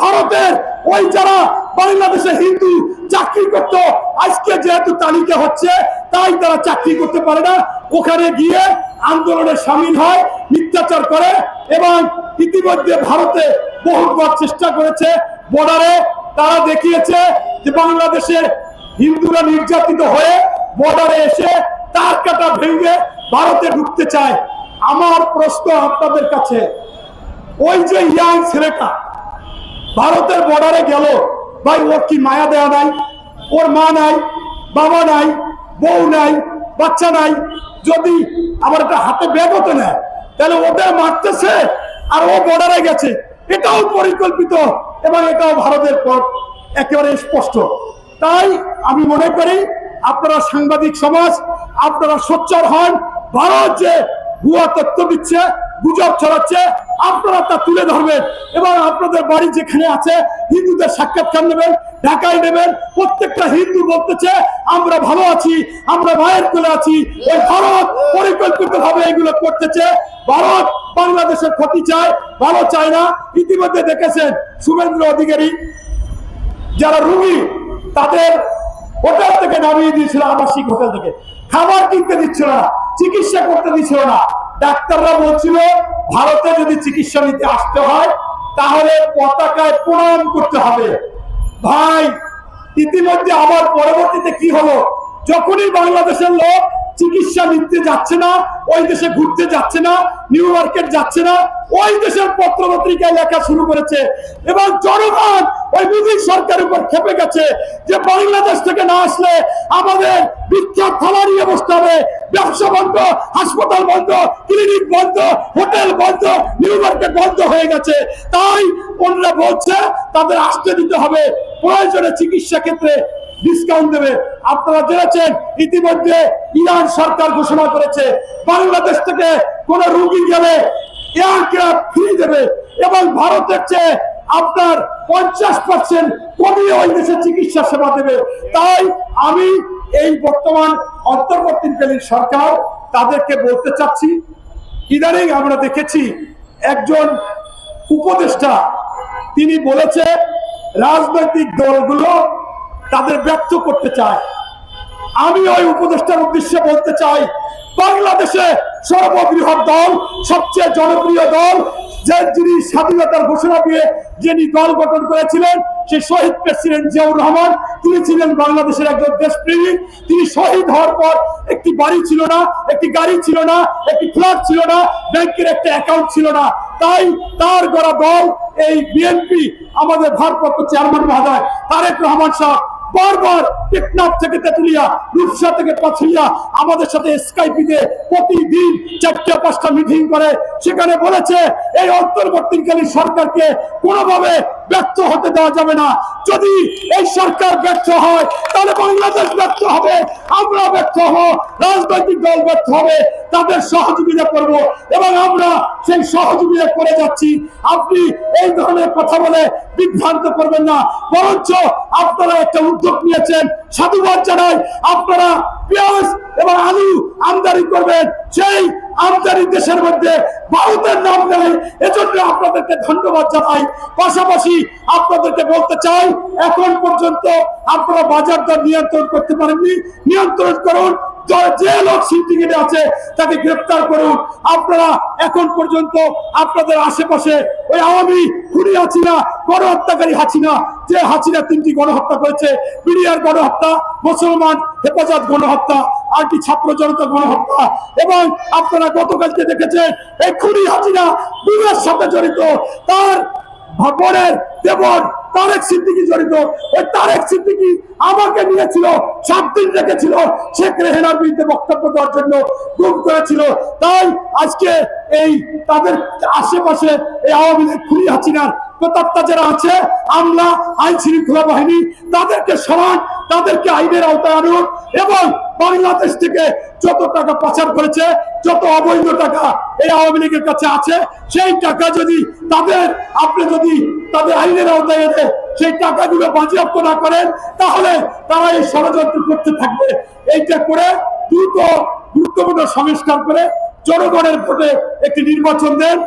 ভারতের ওই যারা বাংলাদেশে হিন্দু চাকরি করত, আজকে যেহেতু তালিকা হচ্ছে, তাই তারা চাকরি করতে পারে না। ওখানে গিয়ে আন্দোলনে সামিল হয়, মিথ্যাচার করে এবং ইতিমধ্যে ভারতে বহুবার চেষ্টা করেছে বর্ডারে। তারা দেখিয়েছে যে বাংলাদেশে হিন্দুরা নির্যাতিত হয়ে বর্ডারে এসে তার কাটা ভেঙে ভারতে ঢুকতে চায়। আমার প্রশ্ন আপনাদের কাছে, ওই যে ইয়াং ছেলেটা ভারতের বর্ডারে গেল। ভাই, ওর কি মায়া দেওয়া নাই? ওর মা নাই? বাবা নাই? বউ নাই? বাচ্চা নাই? যদি আবার একটা হাতে ব্যাগ হতে নেয়, তাহলে ওদের মারতেছে আর ও বর্ডারে গেছে। এটাও পরিকল্পিত, এবং এটাও ভারতের পথ একেবারে স্পষ্ট। তাই আমি মনে করি, আপনারা সাংবাদিক সমাজ, আপনারা সোচ্চার হন, ভারত যে ভুয়া তথ্য দিচ্ছে গুজব ছড়াচ্ছে, আপনারা তা তুলে ধরবেন। এবং আপনাদের বাড়ি যেখানে আছে, হিন্দুদের সাক্ষাৎকার নেবেন, ঢাকায় নেবেন, প্রত্যেকটা হিন্দু বলতেছে, আমরা ভালো আছি, আমরা মায়ের কোলে আছি। ওই ভারত পরিকল্পিত ভাবে এগুলো করতেছে। ভারত বাংলাদেশের ক্ষতি চায়, ভালো চায় না। ইতিমধ্যে দেখেছেন শুভেন্দ্র অধিকারী, যারা রুগী, তাদের হোটেল থেকে নামিয়ে দিয়েছিল, আবাসিক হোটেল থেকে। খাবার কিনতে দিচ্ছিল না, চিকিৎসা করতে দিচ্ছিল না। ডাক্তাররা বলছিল, ভারতে যদি চিকিৎসা নিতে আসতে হয়, তাহলে পতাকায় প্রণাম করতে হবে। ভাই, ইতিমধ্যে আবার পরবর্তীতে কি হলো? যখনই বাংলাদেশের লোক চিকিৎসা নিতে যাচ্ছে না, ওই দেশে ঘুরতে যাচ্ছে না, নিউ মার্কেট যাচ্ছে না, ওই দেশের পত্র পত্রিকায় লেখা শুরু করেছে। এবং জনগণ ওই মোদী সরকারের উপর খেপে গেছে যে, বাংলাদেশ থেকে না আসলে আমাদের বিখ্যাত থালা নিয়ে বসতে হবে। ব্যবসা বন্ধ, হাসপাতাল বন্ধ, ক্লিনিক বন্ধ, হোটেল বন্ধ, নিউ মার্কেট বন্ধ হয়ে গেছে। তাই ওনারা বলছে, তাদের আসতে দিতে হবে। প্রয়োজনে চিকিৎসা ক্ষেত্রে ডিসকাউন্ট দেবে। আপনারা জেনেছেন, ইতিমধ্যে ইরান সরকার ঘোষণা করেছে, বাংলাদেশ থেকে কোন রুগী গেলে এয়ারক্রাফট ফ্রি দেবে এবং ভারতের চেয়ে আপনার পঞ্চাশ পার্সেন্ট কমিয়ে ওই দেশে চিকিৎসা সেবা দেবে। তাই আমি এই বর্তমান অন্তর্বর্তীকালীন সরকার তাদেরকে বলতে চাচ্ছি, ইদানিং আমরা দেখেছি একজন উপদেষ্টা, তিনি বলেছে রাজনৈতিক দলগুলো তাদের ব্যর্থ করতে চায়। আমি ওই উপদেষ্টার উদ্দেশ্যে বলতে চাই, বাংলাদেশে সর্ববৃহৎ দল, সবচেয়ে জনপ্রিয় দল, যে যিনি স্বাধীনতার ঘোষণা দিয়ে যিনি দল গঠন করেছিলেন সেই শহীদ প্রেসিডেন্ট জিয়াউর রহমান, তিনি ছিলেন বাংলাদেশের একজন দেশপ্রেমিক। তিনি শহীদ হওয়ার পর একটি বাড়ি ছিল না, একটি গাড়ি ছিল না, একটি ফ্ল্যাট ছিল না, ব্যাংকের একটা অ্যাকাউন্ট ছিল না। তাই তার গড়া দল, এই বিএনপি, আমাদের ভারপ্রাপ্ত চেয়ারম্যান মহোদয় তারেক রহমান সাহেব বারবার টেকনাফ থেকে তেতুলিয়া, রূপসা থেকে পাথুলিয়া আমাদের সাথে স্কাইপিতে প্রতিদিন চারটে, পাঁচটা মিটিং করে। সেখানে বলেছে, এই অন্তর্বর্তীকালীন সরকারকে কোনোভাবে ব্যর্থ হতে দেওয়া যাবে না। যদি এই সরকার ব্যর্থ হয়, তাহলে বাংলাদেশ ব্যর্থ হবে। আমরা ব্যর্থ হব, রাজনৈতিক দল ব্যর্থ হবে, তাদের সহযোগিতা করব এবং আমরা সেই সহযোগিতা করে যাচ্ছি। আপনি এই ধরনের কথা বলে বিভ্রান্ত করবেন না, বরঞ্চ আপনারা একটা উদ্যোগ নিয়েছেন। সাধুবাদ জানাই, আপনারা পেঁয়াজ এবং আলু আমদানি করবেন, সেই আমদানি দেশের মধ্যে ভারতের নাম নেই। এজন্য আপনাদেরকে ধন্যবাদ জানাই। পাশাপাশি আপনাদেরকে বলতে চাই, এখন পর্যন্ত আপনারা বাজার দর নিয়ন্ত্রণ করতে পারেননি। নিয়ন্ত্রণ করুন যে লোক সিন্ডিকেটে আছে তাকে গ্রেপ্তার করুন। আপনারা এখন পর্যন্ত আপনাদের আশেপাশে ওই আওয়ামী খুনি হাসিনা, গণহত্যাকারী হাসিনা, যে হাসিনা তিনটি গণহত্যা করেছে, বিডিআর গণহত্যা, মুসলমান হেফাজত গণহত্যা আরটি ছাত্র জনতা গণহত্যা? এবং আপনারা গতকালকে দেখেছেন, এই খুনি হাসিনা বিবাহের সাথে জড়িত। তার ভবনের দেবন তারেক সিদ্দিকি জড়িত। ওই তারেক সিদ্দিকি আমাকে নিয়েছিল, সাত দিন রেখেছিল। শেখ রেহেনার বিরুদ্ধে বক্তব্য দেওয়ার জন্য গুম করেছিল। তাই আজকে এই তাদের আশেপাশে এই আওয়ামী লীগ খুনি হাসিনার প্রতাপ্তা যারা আছে আমলা আইন শৃঙ্খলা বাহিনী, তাদেরকে সরান তাদেরকে আইনের আওতায় আনুন এবং বাংলাদেশ থেকে যত টাকা পাচার করেছে, যত অবৈধ টাকা এই আওয়ামী লীগের কাছে আছে, সেই টাকা যদি তাদের, আপনি যদি তাদের আইনের আওতায় এনে সেই টাকাগুলো বাজেয়াপ্ত না করেন, তাহলে তারা এই ষড়যন্ত্র করতে থাকবে। এইটা করে দ্রুত গুরুত্বপূর্ণ সংস্কার করে জনগণের ভোটে একটি নির্বাচন দেন।